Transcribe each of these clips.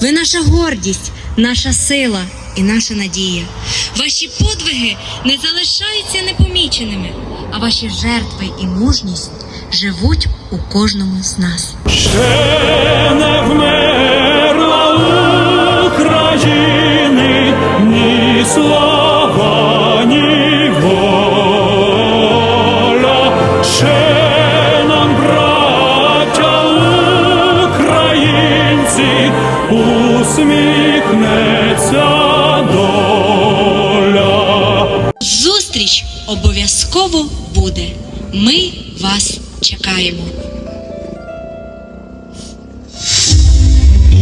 Ви наша гордість, наша сила і наша надія. Ваші подвиги не залишаються непоміченими, а ваші жертви і мужність живуть у кожному з нас. Ще обов'язково буде. Ми вас чекаємо.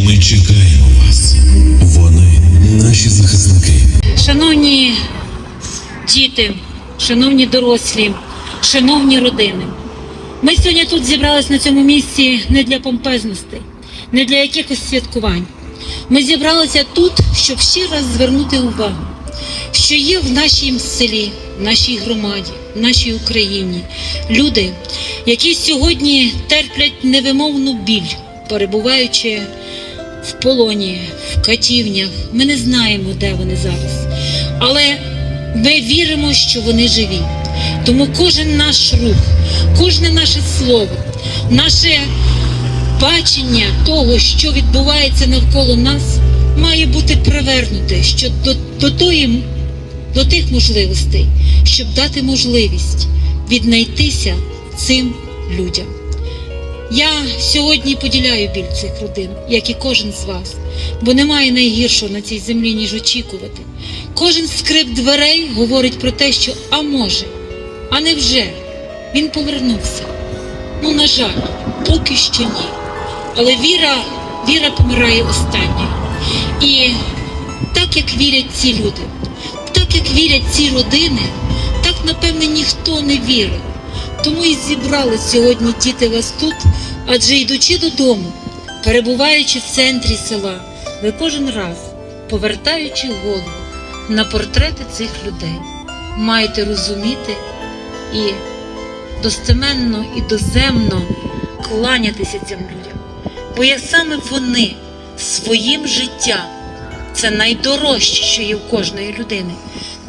Ми чекаємо вас. Вони наші захисники. Шановні діти, шановні дорослі, шановні родини, ми сьогодні тут зібрались на цьому місці не для помпезностей, не для якихось святкувань. Ми зібралися тут, щоб ще раз звернути увагу, що є в нашому селі, в нашій громаді, в нашій Україні люди, які сьогодні терплять невимовну біль, перебуваючи в полоні, в катівнях. Ми не знаємо, де вони зараз. Але ми віримо, що вони живі. Тому кожен наш рух, кожне наше слово, наше бачення того, що відбувається навколо нас, має бути привернуте що до, до, тої, до тих можливостей, щоб дати можливість віднайтися цим людям. Я сьогодні поділяю біль цих родин, як і кожен з вас, бо немає найгіршого на цій землі, ніж очікувати. Кожен скрип дверей говорить про те, що а може, а невже він повернувся. Ну, на жаль, поки що ні. Але віра, віра помирає останньою. І так як вірять ці люди, як вірять ці родини, так напевне ніхто не вірить. Тому і зібрали сьогодні діти вас тут, адже йдучи додому, перебуваючи в центрі села, ви кожен раз, повертаючи голову на портрети цих людей, маєте розуміти і достеменно і доземно кланятися цим людям. Бо як саме вони своїм життям, це найдорожче, що є в кожної людини,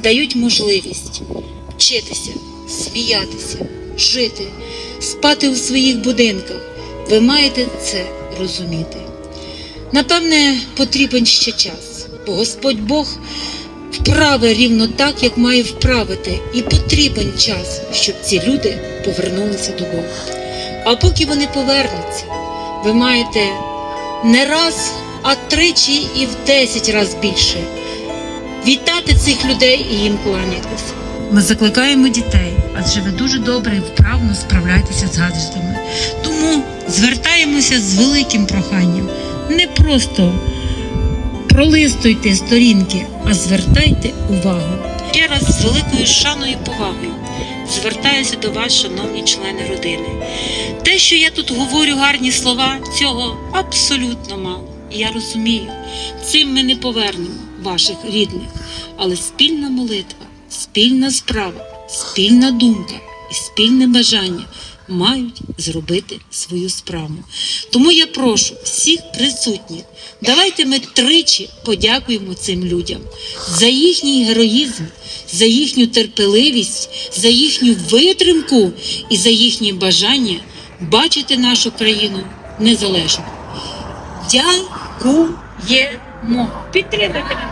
дають можливість вчитися, сміятися, жити, спати у своїх будинках. Ви маєте це розуміти. Напевне, потрібен ще час, бо Господь Бог вправить рівно так, як має вправити, і потрібен час, щоб ці люди повернулися додому. А поки вони повернуться, ви маєте не раз, а тричі і в десять разів більше вітати цих людей і їм кланятися. Ми закликаємо дітей, адже ви дуже добре і вправно справляєтеся з гаджетами. Тому звертаємося з великим проханням. Не просто пролистуйте сторінки, а звертайте увагу. Ще раз з великою шаною і повагою звертаюся до вас, шановні члени родини. Те, що я тут говорю гарні слова, цього абсолютно мало. І я розумію, цим ми не повернемо ваших рідних, але спільна молитва, спільна справа, спільна думка і спільне бажання мають зробити свою справу. Тому я прошу всіх присутніх, давайте ми тричі подякуємо цим людям за їхній героїзм, за їхню терпеливість, за їхню витримку і за їхнє бажання бачити нашу країну незалежно. Дякуємо. Підтримайте мене.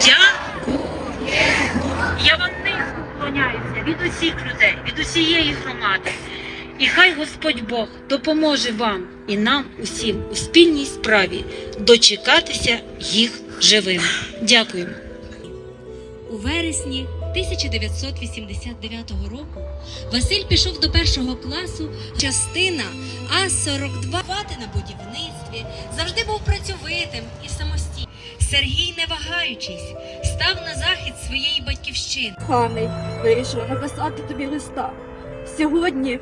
Дякуємо. Я вам низько вклоняюся від усіх людей, від усієї громади. І хай Господь Бог допоможе вам і нам усім у спільній справі дочекатися їх живими. Дякуємо. У вересні 1989 року Василь пішов до першого класу. Частина А-42 Працювати на будівництві, завжди був працьовитим і самостійним. Сергій, не вагаючись, став на захист своєї батьківщини. коханий, вирішила написати тобі листа. Сьогодні,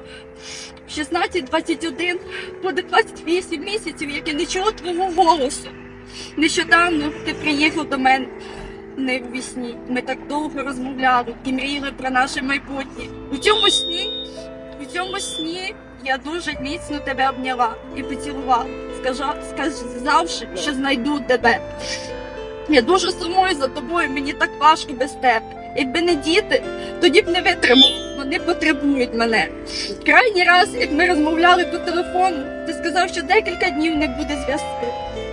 в 16.21, буде 28 місяців, як я не чула твого голосу. Nещодавно ти приїхав до мене не в вісні. Ми так довго розмовляли і мріяли про наше майбутнє. У цьому сні, у цьому сні я дуже міцно тебе обняла і поцілувала. сказавши, що знайду тебе. Я дуже сумую за тобою, мені так важко без тебе. Якби не діти, тоді б не витримав. Вони потребують мене. Крайній раз, як ми розмовляли по телефону, ти сказав, що декілька днів не буде зв'язку.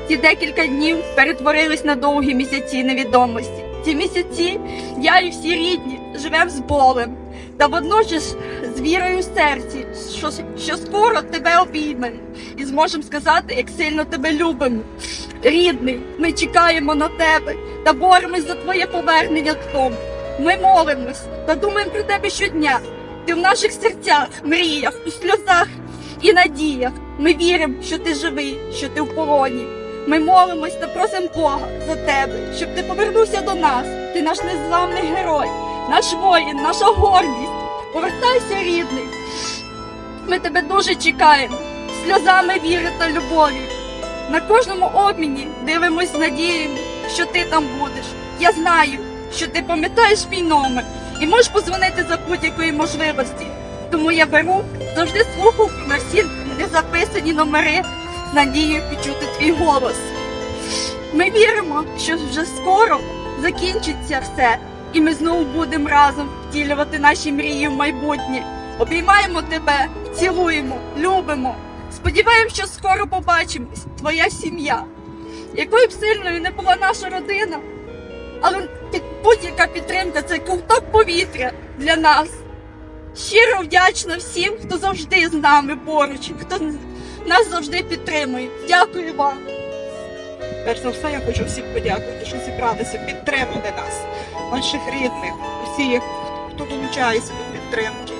Ці декілька днів перетворились на довгі місяці невідомості. Ці місяці я і всі рідні живемо з болем. Та водночас з вірою в серці, що, що скоро тебе обіймемо і зможемо сказати, як сильно тебе любимо. Рідний, ми чекаємо на тебе та боремось за твоє повернення додому. Ми молимось та думаємо про тебе щодня. Ти в наших серцях, мріях, у сльозах і надіях. Ми віримо, що ти живий, що ти в полоні. Ми молимось та просимо Бога за тебе, щоб ти повернувся до нас. Ти наш незламний герой, наш воїн, наша гордість. Повертайся, рідний. Ми тебе дуже чекаємо, сльозами віри та любові. На кожному обміні дивимось з надією, що ти там будеш. Я знаю, що ти пам'ятаєш мій номер і можеш позвонити за будь-якої можливості. Тому я беру завжди слуху на всі незаписані номери з надією почути твій голос. Ми віримо, що вже скоро закінчиться все, і ми знову будемо разом втілювати наші мрії в майбутнє. Обіймаємо тебе, цілуємо, любимо. Сподіваємось, що скоро побачимось, твоя сім'я. Якою б сильною не була наша родина, але будь-яка підтримка це ковток повітря для нас. Щиро вдячна всім, хто завжди з нами поруч, хто нас завжди підтримує. Дякую вам. Перш за все, я хочу всім подякувати, що зібралися, підтримали нас, наших рідних, усіх, хто долучається до підтримки.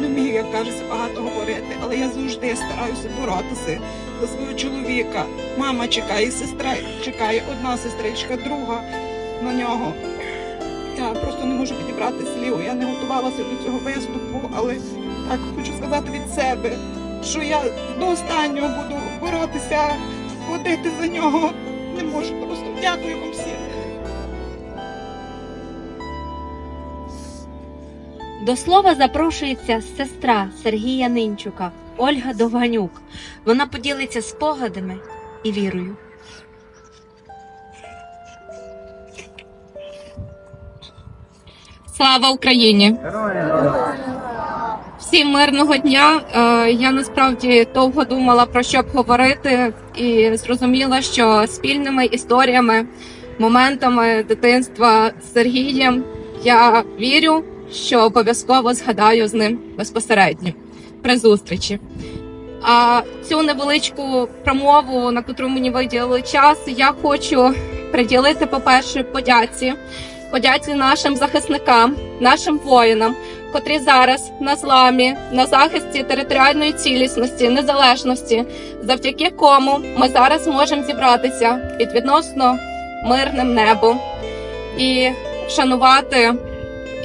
Не вмію, як кажеться, багато говорити, але я завжди стараюся боротися за свого чоловіка. Мама чекає, сестра чекає, одна сестричка, друга на нього. Я просто не можу підібрати слів. Я не готувалася до цього виступу, але так хочу сказати від себе, що я до останнього буду боротися, ходити за нього. Не можу просто. Дякую вам всім. До слова запрошується сестра Сергія Нинчука, Ольга Довганюк. Вона поділиться спогадами і вірою. Слава Україні! Всім мирного дня. Е, Я насправді довго думала про що б говорити, і зрозуміла, що спільними історіями, моментами дитинства з Сергієм я вірю, що обов'язково згадаю з ним безпосередньо при зустрічі. А цю невеличку промову, на котру мені виділили час, я хочу приділити, по-перше, подяці подяці нашим захисникам, нашим воїнам, котрі зараз на зламі, на захисті територіальної цілісності, незалежності, завдяки кому ми зараз можемо зібратися під відносно мирним небом і вшанувати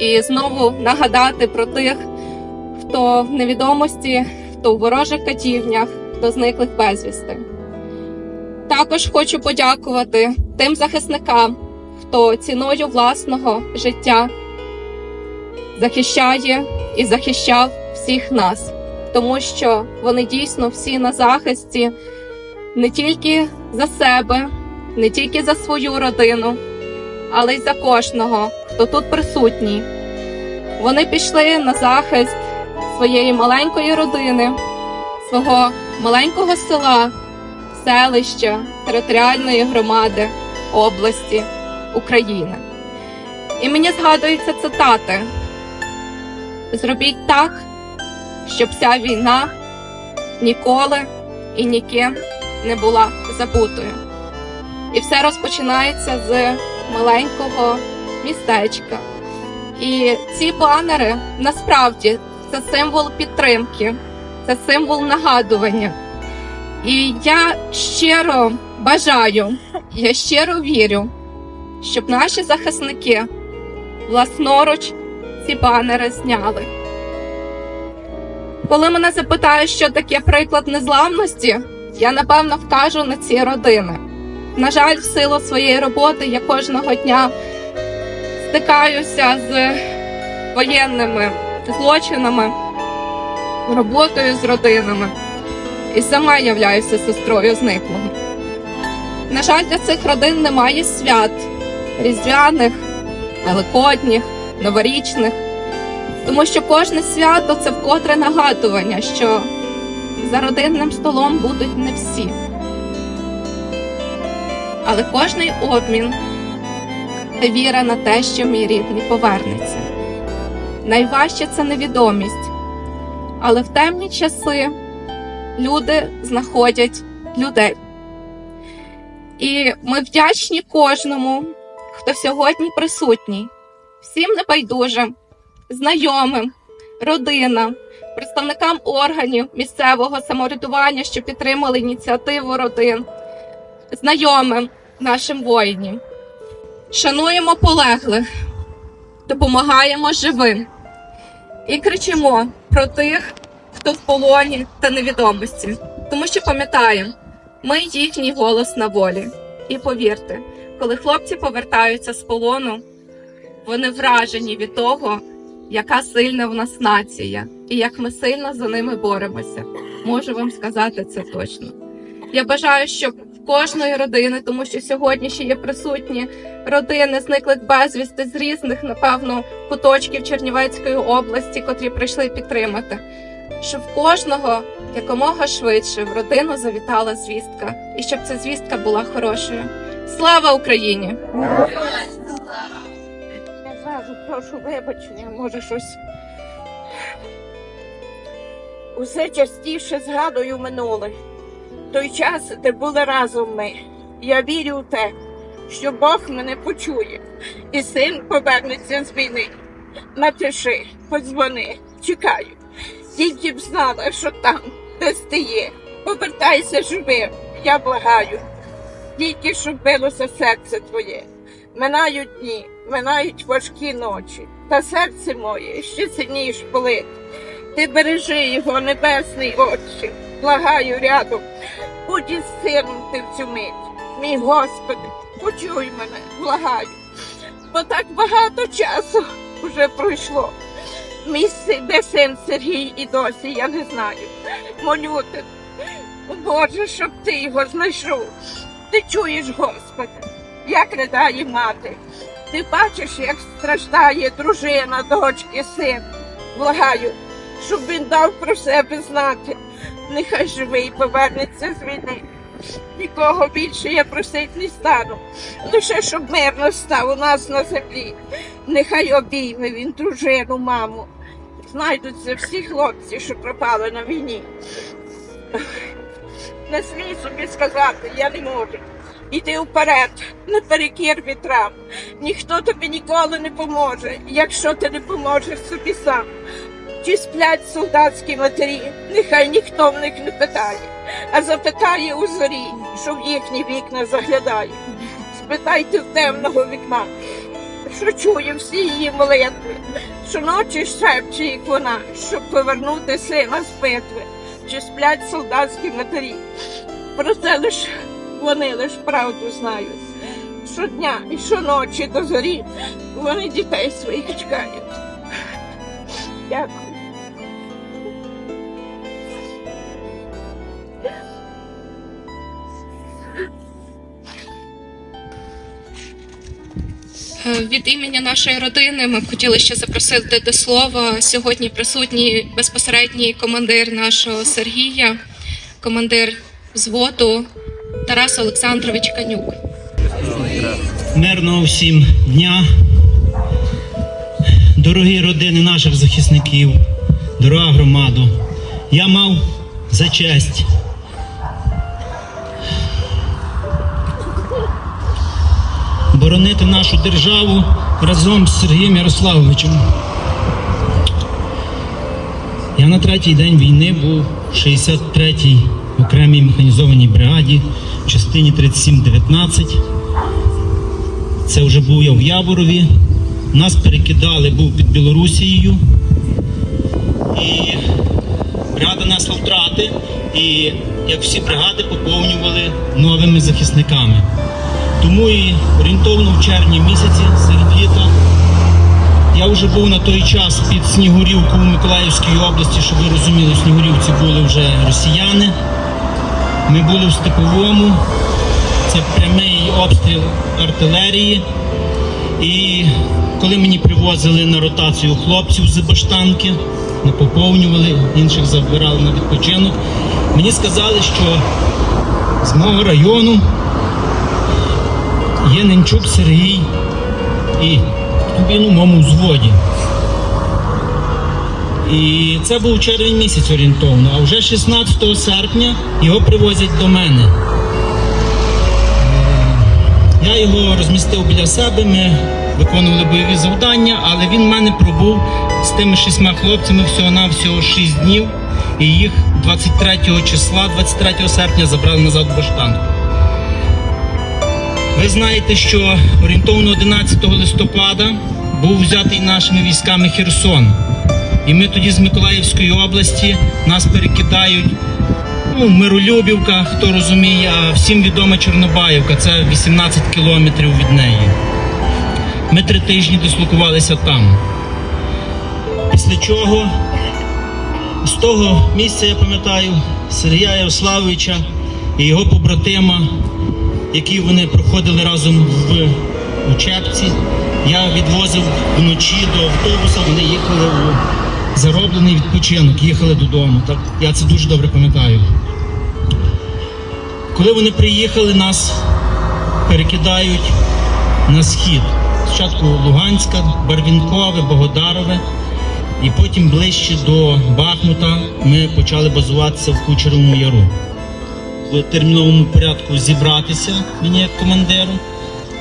і знову нагадати про тих, хто в невідомості, хто в ворожих катівнях, хто зниклих безвісти. Також хочу подякувати тим захисникам, хто ціною власного життя захищає і захищав всіх нас, тому що вони дійсно всі на захисті не тільки за себе, не тільки за свою родину, але й за кожного, хто тут присутній. Вони пішли на захист своєї маленької родини, свого маленького села, селища, територіальної громади, області. України. І мені згадуються цитати: зробіть так, щоб ця війна ніколи і ніким не була забутою. І все розпочинається з маленького містечка. І ці банери насправді це символ підтримки, це символ нагадування. І я щиро бажаю, я щиро вірю, щоб наші захисники власноруч ці банери зняли. Коли мене запитають, що таке приклад незламності, я напевно вкажу на ці родини. На жаль, в силу своєї роботи я кожного дня стикаюся з воєнними злочинами, роботою з родинами. і сама являюся сестрою зниклого. На жаль, для цих родин немає свят різдвяних, великодніх, новорічних, тому що кожне свято це вкотре нагадування, що за родинним столом будуть не всі. Але кожний обмін це віра на те, що мій рідний повернеться. Найважче це невідомість, але в темні часи люди знаходять людей. І ми вдячні кожному, хто сьогодні присутній, всім небайдужим, знайомим, родинам, представникам органів місцевого самоврядування, що підтримали ініціативу родин, знайомим нашим воїнам. Шануємо полеглих, допомагаємо живим і кричимо про тих, хто в полоні та невідомості, тому що пам'ятаємо, ми їхній голос на волі. І повірте, коли хлопці повертаються з полону, вони вражені від того, яка сильна в нас нація, і як ми сильно за ними боремося. Можу вам сказати це точно. Я бажаю, щоб в кожної родини, тому що сьогодні ще є присутні родини зниклих безвісти з різних, напевно, куточків Чернівецької області, котрі прийшли підтримати. Щоб в кожного якомога швидше в родину завітала звістка, і щоб ця звістка була хорошою. Слава Україні! Прошу вибачення, може щось. Усе частіше згадую минуле. Той час, де були разом ми. Я вірю в те, що Бог мене почує, і син повернеться з війни. Напиши, подзвони, чекаю. Тільки б знала, що там, десь ти є. Повертайся живим, я благаю. Тільки щоб билося серце твоє. Минають дні, минають важкі ночі, та серце моє ще сильніш болить. Ти бережи його, небесний Отче, благаю рядом, будь із сином ти в цю мить. Мій Господи, почуй мене, благаю, бо так багато часу вже пройшло. Місце, де син Сергій і досі я не знаю. Молю тебе, Боже, щоб ти його знайшов. Ти чуєш, Господи, як ридає мати. Ти бачиш, як страждає дружина, дочки, син. Благаю, щоб він дав про себе знати. Нехай живий повернеться з війни. Нікого більше я просить не стану. Лише щоб мир настав у нас на землі. Нехай обійме він дружину, маму. Знайдуться всі хлопці, що пропали на війні. Не смій собі сказати, я не можу. Іди вперед, наперекір вітрам. Ніхто тобі ніколи не поможе, якщо ти не поможеш собі сам. Чи сплять солдатські матері, нехай ніхто в них не питає, а запитає у зорі, що в їхні вікна заглядає. Спитайте в темного вікна, що чує всі її молитви, щоночі шепче їх вона, щоб повернути сина з битви, чи сплять солдатські матері. Проте лиш вони лиш правду знають. Щодня і щоночі до зорі вони дітей своїх чекають. Дякую. Е, Від імені нашої родини ми б хотіли ще запросити до слова сьогодні присутній безпосередній командир нашого Сергія, командир взводу Тарас Олександрович Канюк. Мирного всім дня. Дорогі родини наших захисників, дорога громада. Я мав за честь боронити нашу державу разом з Сергієм Ярославовичем. Я на третій день війни був в 63-й окремій механізованій бригаді частині 3719. Це вже був я в Яворові. Нас перекидали, був під Білорусією. І бригада несла втрати. І як всі бригади поповнювали новими захисниками. Тому і орієнтовно в червні місяці серед літа я вже був на той час під Снігурівку в Миколаївській області, щоб ви розуміли, Снігурівці були вже росіяни. Ми були в Степовому, це прямий обстріл артилерії. І коли мені привозили на ротацію хлопців з баштанки, не поповнювали, інших забирали на відпочинок, мені сказали, що з мого району є Ненчук Сергій і він у моєму взводі. І це був червень місяць орієнтовно, а вже 16 серпня його привозять до мене. Я його розмістив біля себе, ми виконували бойові завдання, але він в мене пробув з тими шістьма хлопцями всього-навсього 6 днів, і їх 23 числа, 23 серпня забрали назад в Баштанку. Ви знаєте, що орієнтовно 11 листопада був взятий нашими військами Херсон. І ми тоді з Миколаївської області нас перекидають ну, Миролюбівка, хто розуміє, а всім відома Чорнобаївка, це 18 кілометрів від неї. Ми три тижні дислокувалися там. Після чого з того місця я пам'ятаю Сергія Ярославовича і його побратима, які вони проходили разом в учебці. Я відвозив вночі до автобуса, вони їхали у зароблений відпочинок, їхали додому. Так? Я це дуже добре пам'ятаю. Коли вони приїхали, нас перекидають на схід. Спочатку Луганська, Барвінкове, Богодарове, і потім ближче до Бахмута ми почали базуватися в Кучеровому Яру. В терміновому порядку зібратися мені як командиру.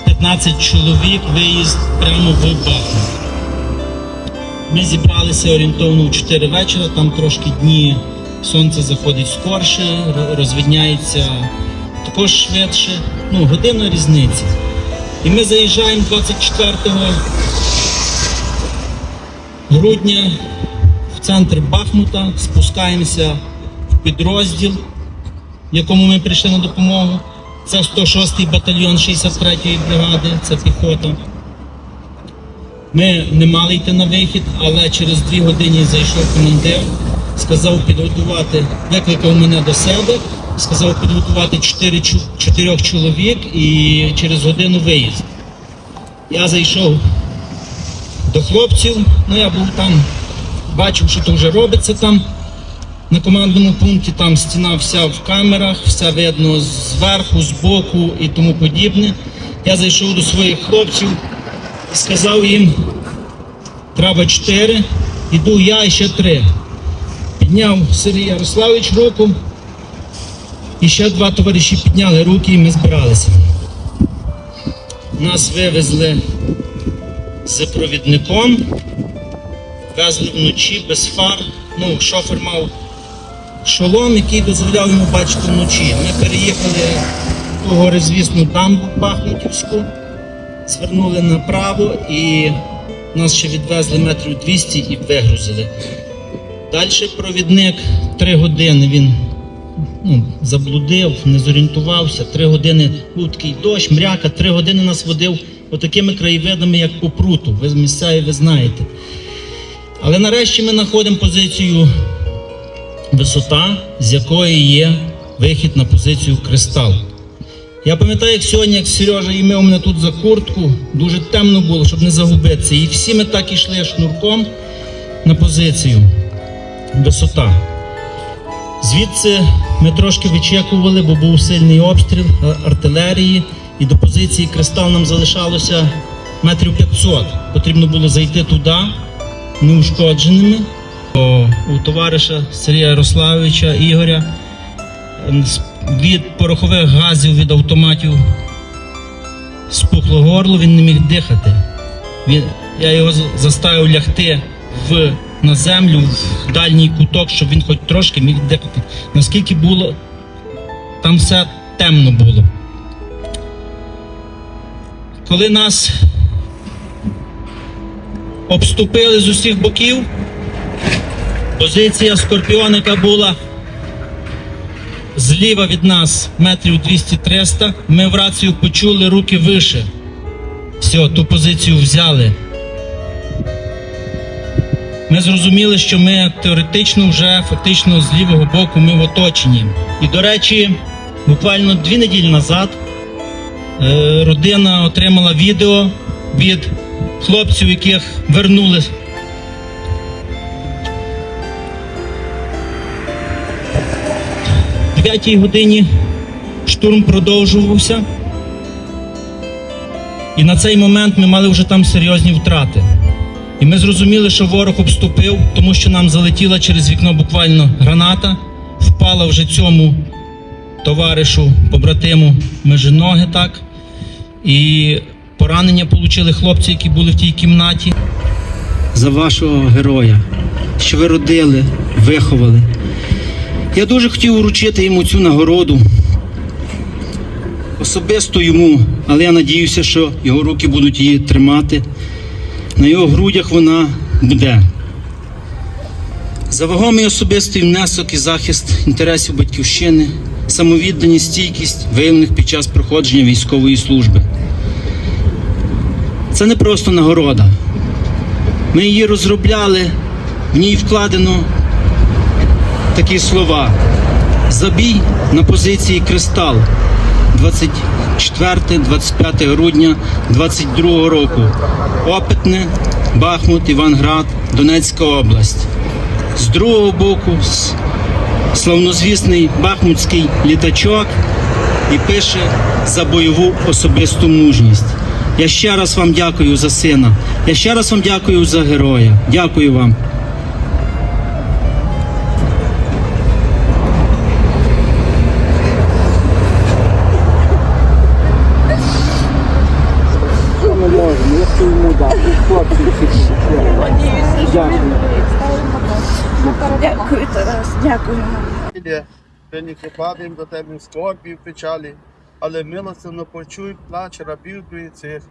15 чоловік, виїзд прямо в Бахмут. Ми зібралися орієнтовно у 4 вечора, там трошки дні сонце заходить скорше, ро- розвидняється також швидше, ну, година різниці. І ми заїжджаємо 24 грудня в центр Бахмута, спускаємося в підрозділ, якому ми прийшли на допомогу. Це 106-й батальйон 63-ї бригади, це піхота. Ми не мали йти на вихід, але через дві години зайшов командир, сказав підготувати, викликав мене до себе, сказав підготувати чотирьох чоловік і через годину виїзд. Я зайшов до хлопців, ну я був там, бачив, що то вже робиться там на командному пункті, там стіна вся в камерах, все видно зверху, збоку і тому подібне. Я зайшов до своїх хлопців сказав їм, треба чотири, іду я і ще три. Підняв Сергій Ярославович руку, і ще два товариші підняли руки, і ми збиралися. Нас вивезли з провідником, везли вночі без фар. Ну, шофер мав шолом, який дозволяв йому бачити вночі. Ми переїхали ту горизвісну дамбу Бахмутівську, звернули направо і нас ще відвезли метрів 200 і вигрузили. Далі провідник три години він ну, заблудив, не зорієнтувався. Три години був такий дощ, мряка, три години нас водив отакими краєвидами, як по пруту. Ви місцеві ви знаєте. Але нарешті ми знаходимо позицію висота, з якої є вихід на позицію кристал. Я пам'ятаю, як сьогодні, як Сережа імив мене тут за куртку, дуже темно було, щоб не загубитися. І всі ми так ішли шнурком на позицію. Висота. Звідси ми трошки вичекували, бо був сильний обстріл артилерії, і до позиції кристал нам залишалося метрів 500. Потрібно було зайти туди неушкодженими. У товариша Сергія Ярославовича Ігоря від порохових газів від автоматів спухло горло, він не міг дихати. Він, я його заставив лягти в, на землю в дальній куток, щоб він хоч трошки міг дихати. Наскільки було, там все темно було. Коли нас обступили з усіх боків, позиція скорпіоника була зліва від нас метрів 200-300. Ми в рацію почули руки вище. Все, ту позицію взяли. Ми зрозуміли, що ми теоретично вже фактично з лівого боку ми в оточенні. І до речі, буквально дві неділі назад е, родина отримала відео від хлопців, яких вернули. О 9 годині штурм продовжувався. І на цей момент ми мали вже там серйозні втрати. І ми зрозуміли, що ворог обступив, тому що нам залетіла через вікно буквально граната, впала вже цьому товаришу, побратиму межі ноги так. І поранення отримали хлопці, які були в тій кімнаті. За вашого героя, що ви родили, виховали. Я дуже хотів вручити йому цю нагороду. Особисто йому, але я надіюся, що його руки будуть її тримати. На його грудях вона буде. За вагомий особистий внесок і захист інтересів батьківщини, самовідданість, стійкість, виявлених під час проходження військової служби. Це не просто нагорода. Ми її розробляли, в ній вкладено такі слова. Забій на позиції Кристал 24-25 грудня 22 року. Опитне, Бахмут, Іванград, Донецька область. З другого боку славнозвісний бахмутський літачок і пише за бойову особисту мужність. Я ще раз вам дякую за сина. Я ще раз вам дякую за героя. Дякую вам. Ми не до тебе в скорбі печалі, але милостивно почуй плач рабів твоїх.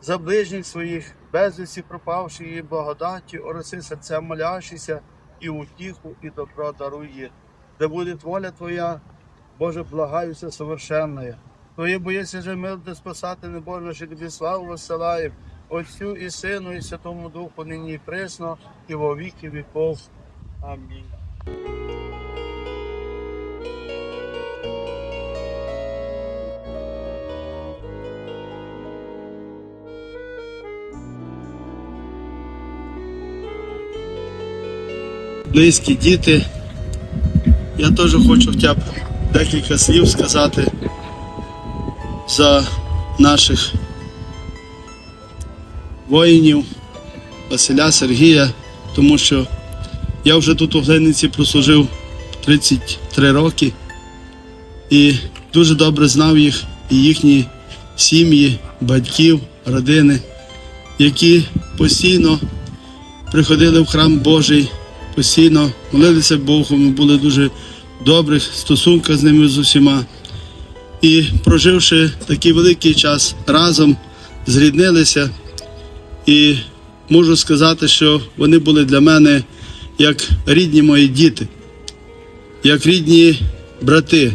За ближніх своїх, безвісті пропавши і благодаті, ороси серця молящися, і утіху, і добро даруй їх. Де буде воля Твоя, Боже, благаюся совершенная. Твоє боїться же милити спасати не Боже, що тобі славу висилаєм, Отцю і Сину, і Святому Духу, нині і присно, і во віки віков. Амінь. Близькі діти. Я теж хочу хоча б декілька слів сказати за наших воїнів Василя Сергія, тому що я вже тут у Глиниці прослужив 33 роки і дуже добре знав їх і їхні сім'ї, батьків, родини, які постійно приходили в храм Божий, постійно молилися Богу, ми були дуже в добрих стосунках з ними з усіма. І проживши такий великий час разом, зріднилися. І можу сказати, що вони були для мене як рідні мої діти, як рідні брати.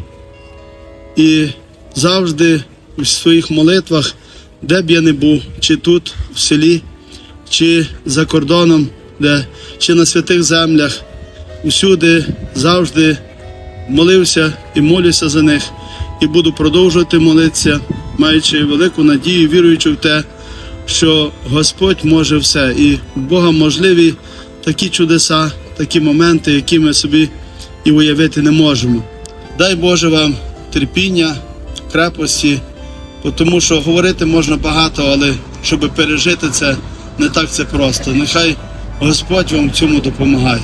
І завжди у своїх молитвах, де б я не був, чи тут, в селі, чи за кордоном, де, чи на святих землях, усюди завжди молився і молюся за них, і буду продовжувати молитися, маючи велику надію, віруючи в те, що Господь може все, і в Бога можливі такі чудеса, такі моменти, які ми собі і уявити не можемо. Дай Боже вам терпіння, крепості, тому що говорити можна багато, але щоб пережити це, не так це просто. Нехай Господь вам в цьому допомагає.